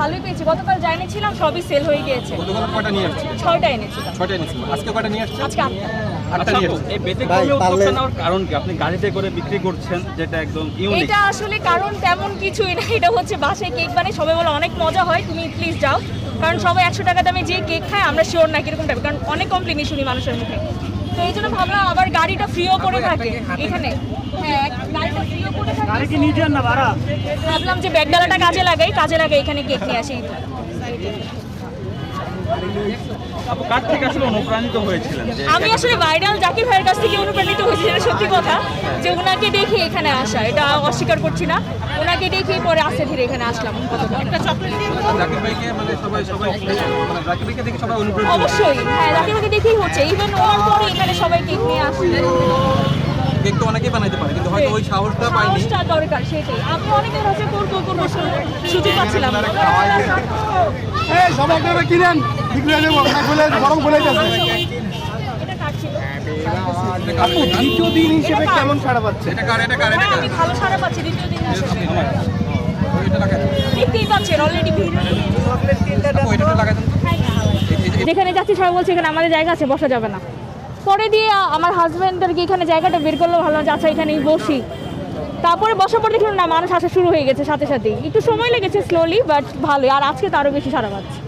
ভালোই পেয়েছি। গতকাল যা এনেছিলাম সবই সেল হয়ে গিয়েছে। গতকাল কটা নিয়ে আসছে? ছয়টা এনেছিলাম। ছয়টা এনেছিল আজকে কটা নিয়ে আসছে? আজকে আটটা। আচ্ছা নিয়ে আপু, আসছে। এই ব্যতিক্রমী উদ্যোগটা নেওয়ার কারণ কি? আপনি গাড়িতে করে বিক্রি করছেন একদম ইউনিক এটা আসলে কারণ তেমন কিছুই না। এটা হচ্ছে বাসায় কেক বানিয়ে সবাই বলে অনেক মজা হয় তুমি প্লিজ যাও। কারণ সবাই একশো টাকা দামে যে কেক খায় আমরা শিওর না কীরকম টাইপ কারণ অনেক কমপ্লেনই শুনি মানুষের মুখে। তো এই জন্য ভাবলাম আবার গাড়িটা ফ্রিও করে থাকে। এখানে। হ্যাঁ গাড়িটা ফ্রিও করে থাকে গাড়ি কি নিজের না ভাড়া ভাবলাম যে ব্যাগডালাটা কাজে লাগাই কাজে লাগাই এখানে কেক নিয়ে আসি। কার থেকে আসলে অনুপ্রাণিত হয়েছিলেন আমি আসলে ভাইরাল জাকির ভাইয়ের কাছ থেকে অনুপ্রাণিত হয়েছি এটা সত্যি কথা যে ওনাকে দেখে এখানে আসা এটা অস্বীকার করছি না ওনাকে দেখে পরে আস্তে ধীরে এখানে আসলাম একটা চকলেট জাকির ভাইকে মানে সবাই সবাই মানে জাকির ভাইকে দেখে সবাই অনুপ্রেরিত অবশ্যই হ্যাঁ জাকির ভাইকে দেখেই হচ্ছে ইভেন ওনার পরে এখানে সবাই কেক নিয়ে আসছে কেক তো অনেকেই বানাইতে পারে কিন্তু হয়তো ওই সাহসটা পাইনি সাহসটা দরকার সেটাই আমি অনেকের কাছে করব করব সুযোগ পাচ্ছিলাম সব আপনারা কিনেন বিক্রি হয়ে যাব না খুলে গরম খুলে যাচ্ছে। আপু দ্বিতীয় দিন হিসেবে কেমন সাড়া পাচ্ছে এটা কার এটা কার এটা হ্যাঁ, কার? ভালো সারা পাচ্ছি দ্বিতীয় দিন আসলে। এটা লাগাই দেন। দেখতেই পাচ্ছেন অলরেডি ভিড় আপু লাগাই যেখানে যাচ্ছি সবাই বলছে এখানে আমাদের জায়গা আছে বসা যাবে না। পরে দিয়ে আমার হাজব্যান্ড আর কি এখানে জায়গাটা বের করল ভালো যে আচ্ছা এখানেই বসি। তারপরে বসার পর দেখলাম না মানুষ আসা শুরু হয়ে গেছে সাথে সাথেই। একটু সময় লেগেছে স্লোলি বাট ভালোই। আর আজকে তো আরও বেশি সারা পাচ্ছে।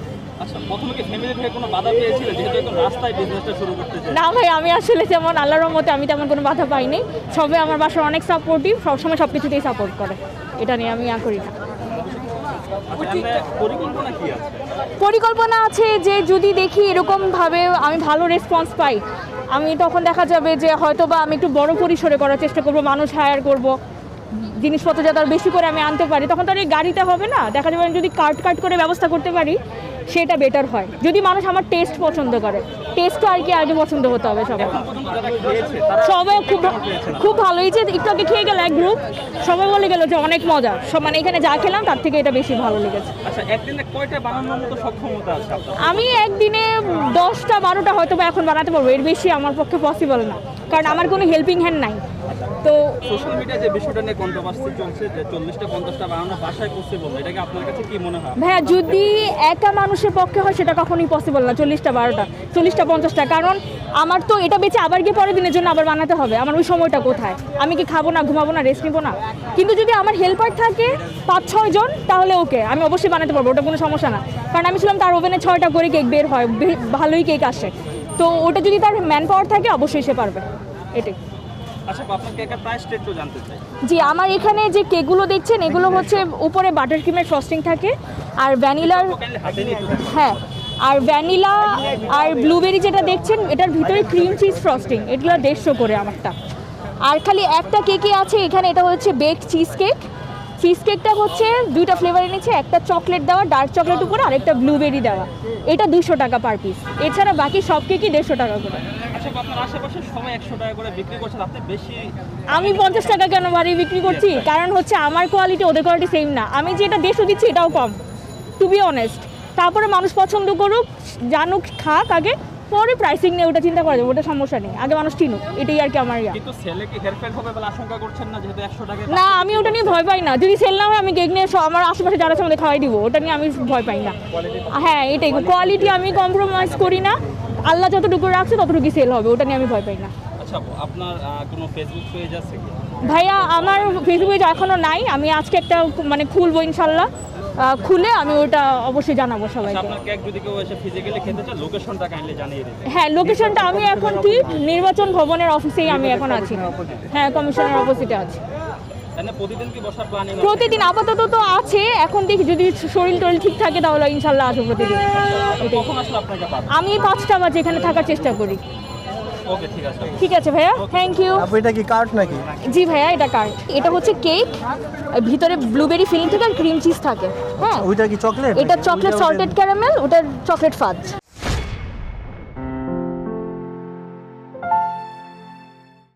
আচ্ছা প্রথমে কি ফ্যামিলি থেকে কোনো বাধা পেয়েছিলেন যেহেতু একদম রাস্তায় বিজনেসটা শুরু করতে না ভাই আমি আসলে যেমন আল্লাহর রহমতে আমি তেমন কোনো বাধা পাইনি। সবাই আমার বাসার অনেক সাপোর্টিভ সবসময় সব কিছুতেই সাপোর্ট করে। এটা নিয়ে আমি ইয়া করি না। আচ্ছা পরিকল্পনা আছে? যে যদি দেখি এরকমভাবে আমি ভালো রেসপন্স পাই আমি তখন দেখা যাবে যে হয়তো বা আমি একটু বড় পরিসরে করার চেষ্টা করব মানুষ হায়ার করব জিনিসপত্র যাতে আরও বেশি করে আমি আনতে পারি। তখন তো আর এই গাড়িতে হবে না। দেখা যাবে আমি যদি কাট কাট করে ব্যবস্থা করতে পারি সেটা বেটার হয়। যদি মানুষ আমার টেস্ট পছন্দ করে টেস্টটা আর কি আগে পছন্দ হতে হবে তারা সবাই খুব খুব ভালো এই যে একটু আগে খেয়ে গেল এক গ্রুপ সবাই বলে গেল যে অনেক মজা। সব মানে এখানে যা খেলাম তার থেকে এটা বেশি ভালো লেগেছে। আচ্ছা আমি একদিনে দশটা বারোটা হয়তো বা এখন বানাতে পারব। এর বেশি আমার পক্ষে পসিবল না। কারণ আমার কোনো হেল্পিং হ্যান্ড নাই। তো সোশ্যাল মিডিয়ায় যে বিষয়টা নিয়ে কন্ট্রোভার্সি চলছে যে চল্লিশটা পঞ্চাশটা বানানো বাসায় পসিবল এটা কি আপনার কাছে কি মনে হয়? ভাইয়া যদি একা মানুষের পক্ষে হয় সেটা কখনোই পসিবল না চল্লিশটা বারোটা চল্লিশটা পঞ্চাশটা। কারণ আমার তো এটা বেঁচে আবার গিয়ে পরের দিনের জন্য আবার বানাতে হবে। আমার ওই সময়টা কোথায়? আমি কি খাব না ঘুমাবো না রেস্ট নিবো না? কিন্তু যদি আমার হেল্পার থাকে পাঁচ ছয় জন তাহলে ওকে আমি অবশ্যই বানাতে পারব ওটা কোনো সমস্যা না। কারণ আমি ছিলাম তার ওভেনে ছয়টা করে কেক বের হয় ভালোই কেক আসে। তো ওটা যদি তার ম্যান পাওয়ার থাকে অবশ্যই সে পারবে। এটাই। জি আমার এখানে যে কেকগুলো দেখছেন এগুলো হচ্ছে উপরে বাটার ক্রিমের ফ্রস্টিং থাকে আর ভ্যানিলার। হ্যাঁ আর ভ্যানিলা আর ব্লুবেরি যেটা দেখছেন এটার ভিতরে ক্রিম চিজ ফ্রস্টিং এগুলো দেড়শো করে আমারটা আর খালি একটা কেকই আছে এখানে এটা হচ্ছে বেক চিজ কেক চিজ কেকটা হচ্ছে দুইটা ফ্লেভার এনেছে একটা চকলেট দেওয়া ডার্ক চকলেট উপরে আর একটা ব্লুবেরি দেওয়া। এটা দুশো টাকা পার পিস এছাড়া বাকি সব কেকই দেড়শো টাকা করে। আচ্ছা আমি পঞ্চাশ টাকা কেন বাড়ি বিক্রি করছি? কারণ হচ্ছে আমার কোয়ালিটি ওদের কোয়ালিটি সেম না। আমি যেটা দেড়শো দিচ্ছি এটাও কম। টু বি অনেস্ট তারপরে মানুষ পছন্দ করুক জানুক খাক আগে। পরে প্রাইসিং নিয়ে ওটা চিন্তা করা যাবে ওটা সমস্যা নেই। আগে মানুষ চিনুক এটাই আর কি আমার ইয়া। কিন্তু সেলে কি হেরফের হবে বলে আশঙ্কা করছেন না যেহেতু একশো টাকা না আমি ওটা নিয়ে ভয় পাই না। যদি সেল না হয় আমি কেক নিয়ে আমার আশেপাশে যারা আছে আমাদের খাওয়াই দিব। ওটা নিয়ে আমি ভয় পাই না। হ্যাঁ এটাই। কোয়ালিটি আমি কম্প্রোমাইজ করি না। আল্লাহ যতটুকু রাখছে ততটুকুই সেল হবে। ওটা নিয়ে আমি ভয় পাই না। আচ্ছা আপনার কোনো ফেসবুক পেজ আছে কি? ভাইয়া আমার ফেসবুক পেজ এখনও নাই। আমি আজকে একটা মানে খুলবো ইনশাল্লাহ। খুলে আমি ওটা অবশ্যই জানাব সবাইকে। হ্যাঁ লোকেশনটা আমি এখন ঠিক নির্বাচন ভবনের অফিসেই আমি এখন আছি। হ্যাঁ কমিশনের অপোজিটে আছি। প্রতিদিন আপাতত তো আছে এখন দেখি যদি শরীর টরীর ঠিক থাকে তাহলে ইনশাল্লাহ আসব প্রতিদিন। আমি পাঁচটা বাজে এখানে থাকার চেষ্টা করি। ওকে ঠিক আছে। ঠিক আছে ভাইয়া থ্যাংক ইউ আপু এটা কি কার্ড নাকি? জি ভাইয়া এটা কার্ড। এটা হচ্ছে কেক ভিতরে ব্লুবেরি ফিলিং থাকে আর ক্রিম চিজ থাকে হ্যাঁ। ওইটা কি চকলেট এটা চকলেট সল্টেড ক্যারামেল ওটা চকলেট ফাজ